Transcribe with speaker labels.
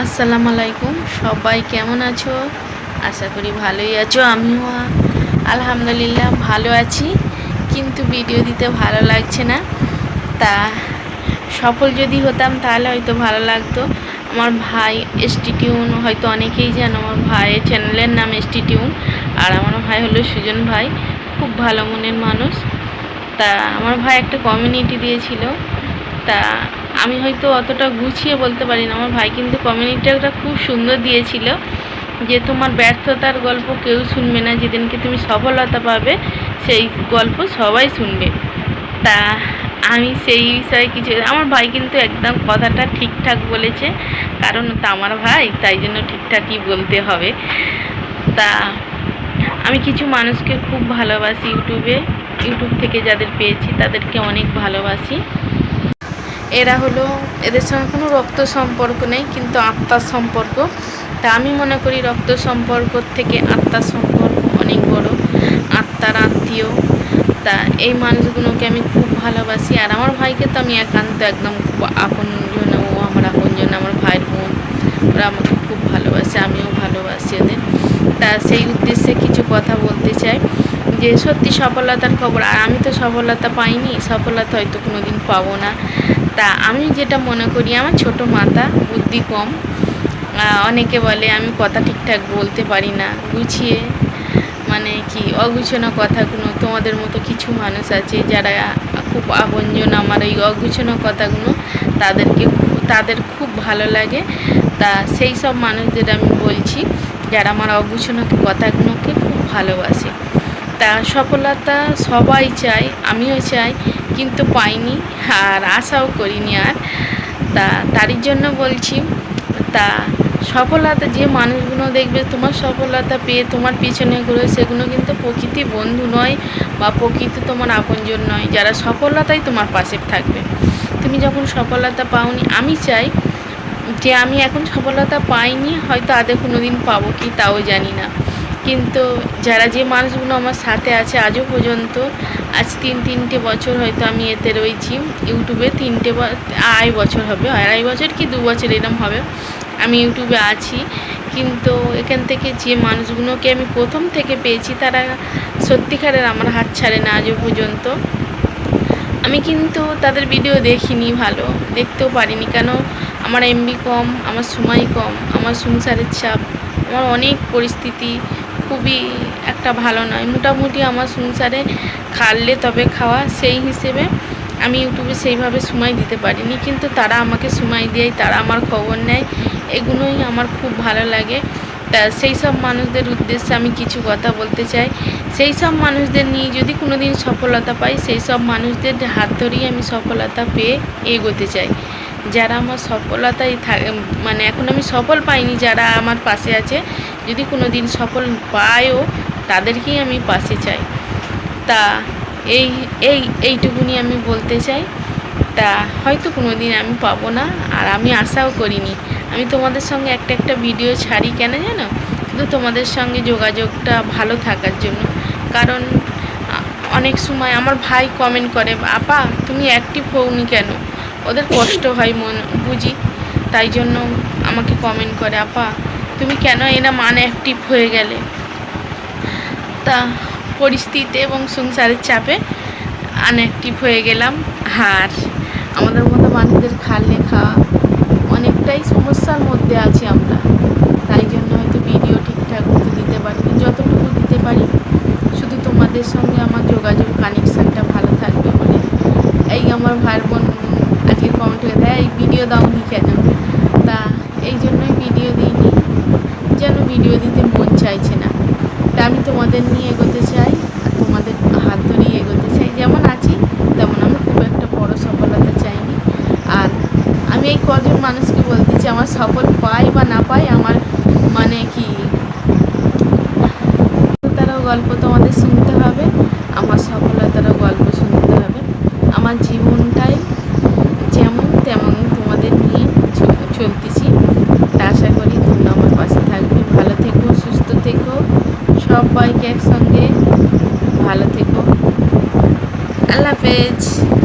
Speaker 1: আসসালামু আলাইকুম। সবাই কেমন আছো? আশা করি ভালোই আছো, আমিও। আলহামদুলিল্লাহ ভালো আছি, কিন্তু ভিডিও দিতে ভালো লাগছে না। তা সফল যদি হতাম তাহলে হয়তো ভালো লাগতো। আমার ভাই এসটিটিউন হয়তো অনেকেই জানো, আমার ভাইয়ের চ্যানেলের নাম এসটিটিউন আর আমার ভাই হলো সুজন ভাই, খুব ভালো মনের মানুষ। তা আমার ভাই একটা কমিউনিটি দিয়েছিল। তা আমি হয়তো অতটা গুছিয়ে বলতে পারি না। আমার ভাই কিন্তু কমিউনিটিটা খুব সুন্দর দিয়েছিল যে, তোমার ব্যর্থতার গল্প কেউ শুনবে না। যেদিনকে তুমি সফলতা পাবে, সেই গল্প সবাই শুনবে। তা আমি সেই বিষয়ে কিছু, আমার ভাই কিন্তু একদম কথাটা ঠিকঠাক বলেছে। কারণ তা আমার ভাই, তাই জন্য ঠিকঠাকই বলতে হবে। তা আমি কিছু মানুষকে খুব ভালোবাসি ইউটিউবে। ইউটিউব থেকে যাদের পেয়েছি, তাদেরকে অনেক ভালোবাসি। এরা হলো, এদের সঙ্গে কোনো রক্ত সম্পর্ক নেই, কিন্তু আত্মার সম্পর্ক। তা আমি মনে করি রক্ত সম্পর্ক থেকে আত্মার সম্পর্ক অনেক বড়। আত্মার আত্মীয়। তা এই মানুষগুলোকে আমি খুব ভালোবাসি। আর আমার ভাইকে তো আমি একান্ত একদম খুব আপনজন, ও আমার আপন আপনজন, আমার ভাইয়ের বোন। ওরা আমাকে খুব ভালোবাসে, আমিও ভালোবাসি ওদের। তা সেই উদ্দেশ্যে কিছু কথা বলতে চাই। যে সত্যি সফলতার খবর, আর আমি তো সফলতা পাইনি, সফলতা হয়তো কোনো দিন পাবো না। তা আমি যেটা মনে করি, আমার ছোট মাথা বুদ্ধি কম। অনেকে বলে আমি কথা ঠিকঠাক বলতে পারি না, গুছিয়ে মানে কি অগুছানো কথাগুলো তোমাদের মতো কিছু মানুষ আছে যারা খুব আপনজন, আমার এই অগুছানো কথাগুলো তাদেরকে তাদের খুব ভালো লাগে। তা সেই সব মানুষদের আমি বলছি, যারা আমার অগুছানো কথাগুলোকে খুব ভালোবাসে। তা সফলতা সবাই চায়, আমিও চাই, কিন্তু পাইনি আর আশাও করিনি আর। তা তারই জন্য বলছি, তা সফলতা যে মানুষগুলো দেখবে, তোমার সফলতা পেয়ে তোমার পিছনে ঘুরে, সেগুলো কিন্তু প্রকৃতি বন্ধু নয় বা প্রকৃতি তোমার আপনজন নয়, যারা সফলতাই তোমার পাশে থাকবে। তুমি যখন সফলতা পাওনি, আমি চাই যে আমি এখন সফলতা পাইনি, হয়তো আদে কোনো দিন পাবো কি, তাও জানি না। কিন্তু যারা যে মানুষগুলো আমার সাথে আছে আজও পর্যন্ত, আজ তিন, তিনটে বছর হয়তো আমি এতে রয়েছি, ইউটিউবে তিনটে আড়াই বছর হবে, আড়াই বছর কি দু বছর এরম হবে, আমি ইউটিউবে আছি। কিন্তু এখান থেকে যে মানুষগুলোকে আমি প্রথম থেকে পেয়েছি, তারা সত্যিকারের আমার হাত ছাড়ে না আজও পর্যন্ত। আমি কিন্তু তাদের ভিডিও দেখিনি ভালো, দেখতেও পারিনি, কেন আমার এমবি কম, আমার সময় কম, আমার সংসারের চাপ, আমার অনেক পরিস্থিতি খুবই একটা ভালো নয়। মোটামুটি আমার সংসারে খাললে তবে খাওয়া সেই হিসেবে আমি ইউটিউবে সেইভাবে সময় দিতে পারিনি। কিন্তু তারা আমাকে সময় দেয়, তারা আমার খবর নেয়, এগুলোই আমার খুব ভালো লাগে। তা সেই সব মানুষদের উদ্দেশ্যে আমি কিছু কথা বলতে চাই। সেই সব মানুষদের নিয়ে যদি কোনো দিন সফলতা পাই, সেই সব মানুষদের হাত ধরেই আমি সফলতা পেয়ে এগোতে চাই। যারা আমার সফলতায় মানে এখন আমি সফল পাইনি, যারা আমার পাশে আছে যদি কোনো দিন সফল পায়ও, তাদেরকেই আমি পাশে চাই। তা এই এই, এইটুকুনি আমি বলতে চাই। তা হয়তো কোনো দিন আমি পাবো না, আর আমি আশাও করিনি। আমি তোমাদের সঙ্গে একটা একটা ভিডিও ছাড়ি কেন জানো? শুধু তোমাদের সঙ্গে যোগাযোগটা ভালো থাকার জন্য। কারণ অনেক সময় আমার ভাই কমেন্ট করে, আপা, তুমি অ্যাক্টিভ হওনি কেন? ওদের কষ্ট হয় মন, বুঝি? তাই জন্য আমাকে কমেন্ট করে, আপা তুমি কেন এরা মান অ্যাক্টিভ হয়ে গেলে? তা পরিস্থিতি এবং সংসারের চাপে আনঅ্যাক্টিভ হয়ে গেলাম। আর আমাদের মতো মানুষদের খালে খাওয়া অনেকটাই সমস্যার মধ্যে আছি আমরা। তাই জন্য হয়তো ভিডিও ঠিকঠাক মতো দিতে পারি যতটুকু দিতে পারি, শুধু তোমাদের সঙ্গে আমার যোগাযোগ কানেকশানটা ভালো থাকবে বলে। এই আমার ভাইয়ের বোন আজকে কমেন্ট করে দেয়, এই ভিডিও দাওনি কেন? তা এই জন্যই ভিডিও দিইনি। যেন ভিডিও দিতে মন চাইছে না। তা আমি তোমাদের নিয়ে এগোতে চাই, আর তোমাদের হাত ধরেই এগোতে চাই। যেমন আছি, তেমন আমি খুব একটা বড় সফলতা চাইনি। আর আমি এই কজন মানুষকে বলতে চাই, আমার সফল পাই বা না পাই আমার মানে কি? তারাও গল্প তোমাদের শুনতে হবে আমার সফলতারও গল্প শুনতে হবে আমার জীবনটাই যেমন তেমন তোমাদের নিয়ে চলতেছি আশা করি তোমরা আমার পাশে থাকবে ভালো থেকো সুস্থ থেকো সবাইকে একসঙ্গে ভালো থেকো আল্লাহ হাফেজ